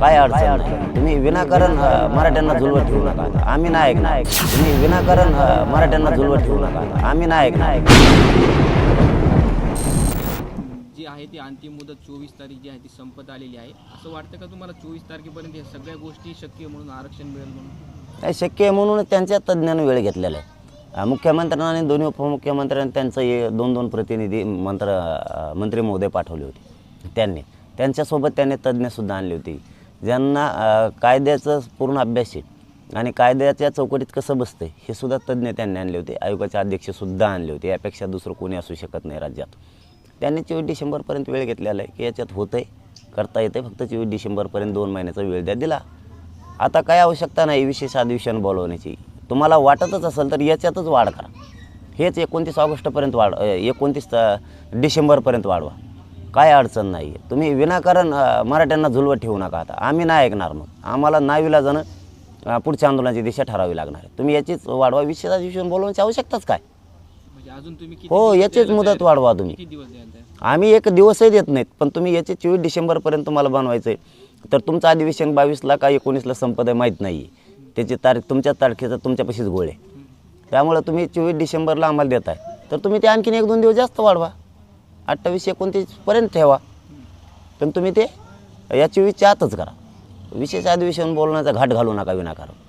काय अडचण नाही. तुम्ही विनाकारण मराठ्यांना झुलवत ठेवू नका. आम्ही नाही. ऐकणार तुम्ही विनाकारण मराठ्यांना झुलवत ठेवू नका. आम्ही नाही. ऐकणार जी आहे ती अंतिम मुदत चोवीस तारीख जी आहे ती संपत आलेली आहे. असं वाटतं का तुम्हाला चोवीस तारखेपर्यंत ह्या सगळ्या गोष्टी शक्य म्हणून आरक्षण मिळेल म्हणून? हे शक्य आहे म्हणूनच त्यांच्या तज्ज्ञानं वेळ घेतलेला आहे. मुख्यमंत्र्यांना आणि दोन्ही उपमुख्यमंत्र्यांनी त्यांचं हे दोन दोन प्रतिनिधी मंत्र मंत्री महोदय पाठवले होते. त्यांनी. त्यांच्यासोबत त्यांनी तज्ज्ञसुद्धा आणली होती. ज्यांना कायद्याचं पूर्ण अभ्यास आहे आणि कायद्याच्या चौकटीत कसं बसतं हे सुद्धा तज्ज्ञ त्यांनी आणले होते. आयोगाचे अध्यक्षसुद्धा आणले होते. यापेक्षा दुसरं कोणी असू शकत नाही राज्यात. त्यांनी चोवीस डिसेंबरपर्यंत वेळ घेतलेला आहे की याच्यात होतं आहे करता येते फक्त चोवीस डिसेंबरपर्यंत दोन महिन्याचा वेळ द्या दिला. आता काय आवश्यकता नाही विशेष अधिवेशन बोलवण्याची. तुम्हाला वाटतच असेल तर याच्यातच वाढ करा. हेच एकोणतीस ऑगस्टपर्यंत वाढ एकोणतीस डिसेंबरपर्यंत वाढवा. काय अडचण नाही आहे तुम्ही विनाकारण मराठ्यांना झुलवत ठेवू नका आता. आम्ही नाही ऐकणार मग. आम्हाला नावीला जाणं पुढच्या आंदोलनाची दिशा ठरावी लागणार आहे. तुम्ही याचीच वाढवा विशेष अधिवेशन बोलवण्याची आवश्यकताच काय? म्हणजे हो याचीच मुदत वाढवा तुम्ही? आम्ही एक दिवसही देत नाहीत पण तुम्ही याचे चोवीस डिसेंबरपर्यंत तुम्हाला बनवायचं आहे तर तुमचं अधिवेशन बावीसला का एकोणीसला संपत आहे माहीत नाही आहे त्याची तारीख तुमच्या तारखेचा तुमच्यापाशीच गोळ आहे. त्यामुळं तुम्ही चोवीस डिसेंबरला आम्हाला देत आहे तर तुम्ही ते आणखीन एक दोन दिवस जास्त वाढवा. अठ्ठावीस एकोणतीसपर्यंत ठेवा. पण तुम्ही ते याची विचारतच करा. विशेष अधिवेशन बोलण्याचा घाट घालू नका विनाकारण.